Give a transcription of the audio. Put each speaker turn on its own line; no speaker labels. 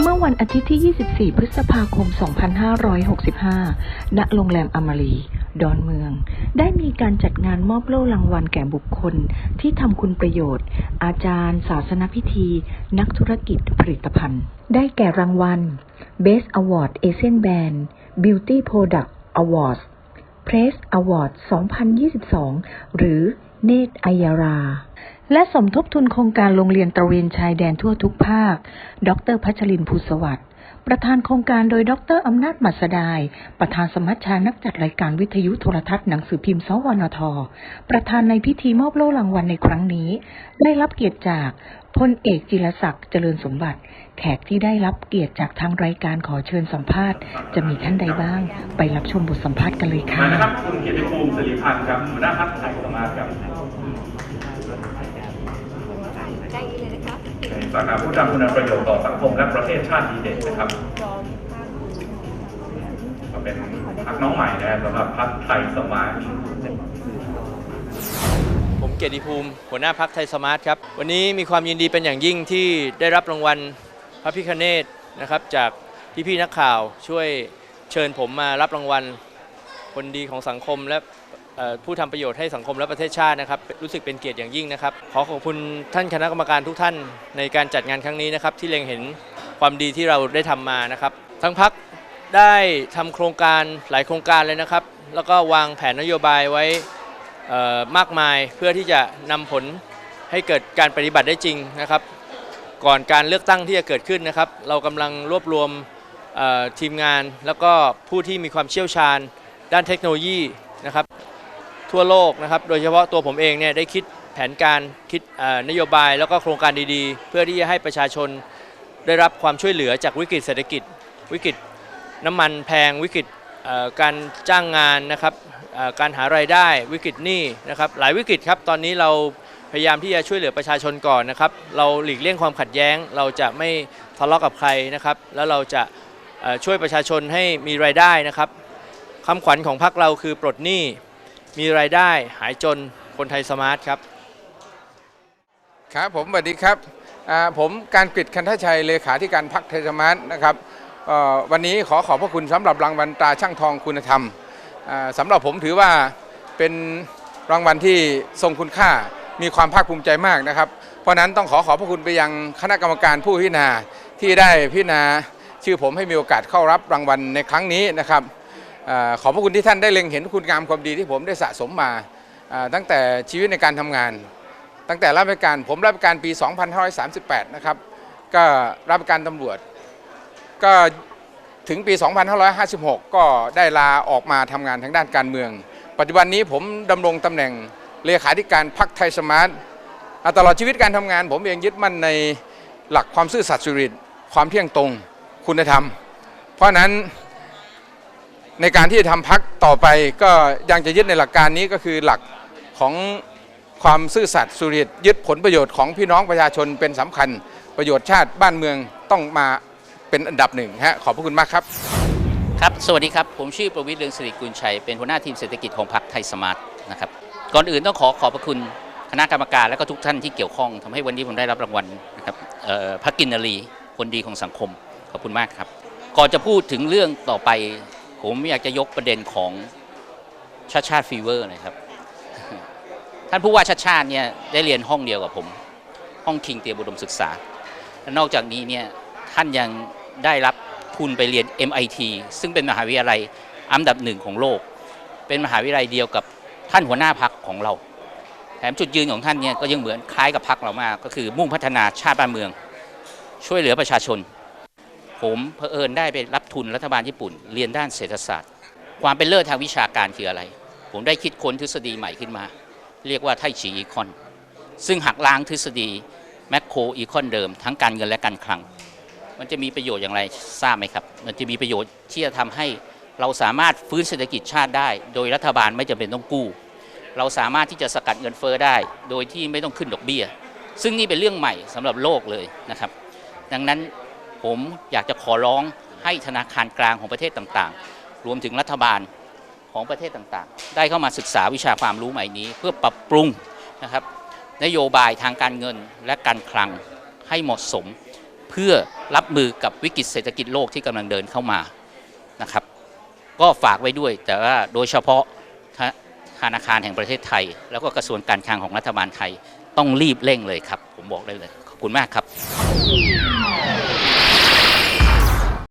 เมื่อวันอาทิตย์ที่ 24 พฤษภาคม 2565 ณ โรงแรมอมรี ดอนเมือง ได้มีการจัดงานมอบโล่รางวัลแก่บุคคล ที่ทำคุณประโยชน์ อาจารย์ ศาสนพิธี นักธุรกิจผลิตภัณฑ์ ได้แก่รางวัล Best Award Asian Band Beauty Product Awards Press Award 2022 หรือเนตรอัยรา และสมทบทุนโครงการโรงเรียนตระเวนชายแดนทั่วทุกภาค ดรพัชรินภูสวัสดิ์ประธานโครงการโดยดรอำนาจมัสดาย ประธานสมัชชานักจัดรายการวิทยุโทรทัศน์หนังสือพิมพ์สวนท ประธานในพิธีมอบโล่รางวัลในครั้งนี้ ได้รับเกียรติจากพลเอกจิรศักดิ์เจริญสมบัติ แขกที่ได้รับเกียรติจากทางรายการขอเชิญสัมภาษณ์ จะมีท่านใดบ้าง ไปรับชมบทสัมภาษณ์กันเลยค่ะ
นะครับคุณเกียรติภูมิสิริพันธ์ครับหัวหน้าพรรคไทยสมาร์ทครับ สาขาผู้ทำคุณประโยชน์ต่อสังคมและประเทศชาติดีเด่นนะครับก็เป็นพรรคน้องใหม่นะครับสำหรับพรรคไทยสมาร์ท
ผมเกียรติภูมิ หัวหน้าพักไทยสมาร์ทครับ วันนี้มีความยินดีเป็นอย่างยิ่งที่ได้รับรางวัลพระพิคเนตนะครับ จากพี่ๆนักข่าวช่วยเชิญผมมารับรางวัลคนดีของสังคมและเอ่อ ผู้ทำประโยชน์ให้สังคมและประเทศชาตินะครับ รู้สึกเป็นเกียรติอย่างยิ่งนะครับ ขอขอบคุณท่านคณะกรรมการทุกท่านในการจัดงานครั้งนี้นะครับ ที่เล็งเห็นความดีที่เราได้ทำมานะครับ ทั้งพักได้ทำโครงการหลายโครงการเลยนะครับ แล้วก็วางแผนนโยบายไว้มากมายเพื่อที่จะนำผลให้เกิดการปฏิบัติได้จริงนะครับ ก่อนการเลือกตั้งที่จะเกิดขึ้นนะครับ เรากำลังรวบรวมทีมงาน แล้วก็ผู้ที่มีความเชี่ยวชาญ ด้านเทคโนโลยีนะครับ ทั่วโลกนะครับ โดยเฉพาะตัวผมเองเนี่ยได้คิดแผนการคิดนโยบายแล้วก็โครงการดีๆ เพื่อที่จะให้ประชาชนได้รับความช่วยเหลือจากวิกฤตเศรษฐกิจ วิกฤตน้ำมันแพงวิกฤตการจ้างงานนะครับการหารายได้วิกฤตหนี้นะครับหลายวิกฤตครับตอนนี้เราพยายามที่จะช่วยเหลือประชาชนก่อนนะครับ เราหลีกเลี่ยงความขัดแย้ง เราจะไม่ทะเลาะกับใครนะครับ แล้วเราจะช่วยประชาชนให้มีรายได้นะครับคำขวัญของพรรคเราคือปลดหนี้ มีรายได้หายจนคนไทยสมาร์ทครับ
ครับผมสวัสดีครับผมการกฤษคันทชัยเลขาธิการพักไทยสมาร์ทนะครับวันนี้ขอขอบพระคุณสำหรับรางวัลตราช่างทองคุณธรรมอ่าสำหรับผมถือว่าเป็นรางวัลที่ทรงคุณค่ามีความภาคภูมิใจมากนะครับ เพราะนั้นต้องขอขอบพระคุณไปยังคณะกรรมการผู้พิจารณาที่ได้พิจารณาชื่อผมให้มีโอกาสเข้ารับรางวัลในครั้งนี้นะครับ ขอบพระคุณที่ท่านได้เล็งเห็นคุณงามความดีที่ผมได้สะสมมาตั้งแต่ชีวิตในการทำงาน ตั้งแต่รับราชการผมรับราชการปี 2538 นะครับ ก็รับราชการตำรวจ ก็ถึงปี 2556 ก็ได้ลาออกมาทำงานทางด้านการเมือง ปัจจุบันนี้ผมดำรงตำแหน่งเลขาธิการพรรคไทยสมาร์ทตลอดชีวิตการทำงาน ผมเองยึดมั่นในหลักความซื่อสัตย์สุจริตความเที่ยงตรงคุณธรรม เพราะฉะนั้น ในการที่จะทำพักต่อไปก็ยังจะยึดในหลักการนี้ก็คือหลักของความซื่อสัตย์สุริตยึดผลประโยชน์ของพี่น้องประชาชนเป็นสำคัญ ประโยชน์ชาติบ้านเมืองต้องมาเป็นอันดับหนึ่งฮะขอบพระคุณมากครับ
ครับสวัสดีครับ ผมชื่อประวิตรเรืองสิริกุลชัย เป็นหัวหน้าทีมเศรษฐกิจของพรรคไทยสมาร์ทนะครับก่อนอื่นต้องขอขอบพระคุณคณะกรรมการและก็ทุกท่านที่เกี่ยวข้องทำให้วันนี้ผมได้รับรางวัลนะครับพระกินนรีคนดีของสังคมขอบคุณมากครับ ก่อนจะพูดถึงเรื่องต่อไป ผมอยากจะยกประเด็นของชาติชาติฟีเวอร์นะครับ ท่านผู้ว่าชาติชาติเนี่ยได้เรียนห้องเดียวกับผม ห้องคิงเตียมอุดมศึกษาและนอกจากนี้เนี่ยท่านยังได้รับทุนไปเรียน MIT ซึ่งเป็นมหาวิทยาลัยอันดับหนึ่งของโลก เป็นมหาวิทยาลัยเดียวกับท่านหัวหน้าพักของเรา แถมจุดยืนของท่านเนี่ยก็ยังเหมือนคล้ายกับพักเรามาก ก็คือมุ่งพัฒนาชาติบ้านเมือง ช่วยเหลือประชาชน ผมเผอิญได้ไปรับ ทุนรัฐบาลญี่ปุ่น เรียนด้านเศรษฐศาสตร์ ความเป็นเลิศทางวิชาการคืออะไร ผมได้คิดค้นทฤษฎีใหม่ขึ้นมา เรียกว่าไทฉีอีคอน ซึ่งหักล้างทฤษฎีแมคโครอีคอนเดิม ทั้งการเงินและการคลัง มันจะมีประโยชน์อย่างไรทราบไหมครับ มันจะมีประโยชน์ที่จะทำให้เราสามารถฟื้นเศรษฐกิจชาติได้ โดยรัฐบาลไม่จำเป็นต้องกู้ เราสามารถที่จะสกัดเงินเฟ้อได้ โดยที่ไม่ต้องขึ้นดอกเบี้ย ซึ่งนี่เป็นเรื่องใหม่สำหรับโลกเลยนะครับ ดังนั้นผมอยากจะขอร้อง ให้ธนาคารกลางของประเทศต่างๆ รวมถึงรัฐบาลของประเทศต่างๆ ได้เข้ามาศึกษาวิชาความรู้ใหม่นี้ เพื่อปรับปรุงนะครับนโยบายทางการเงินและการคลังให้เหมาะสม เพื่อรับมือกับวิกฤตเศรษฐกิจโลกที่กำลังเดินเข้ามานะครับ ก็ฝากไว้ด้วยแต่ว่าโดยเฉพาะธธนาคารแห่งประเทศไทย แล้วก็กระทรวงการคลังของรัฐบาลไทยต้องรีบเร่งเลยครับ ผมบอกได้เลย ขอบคุณมากครับ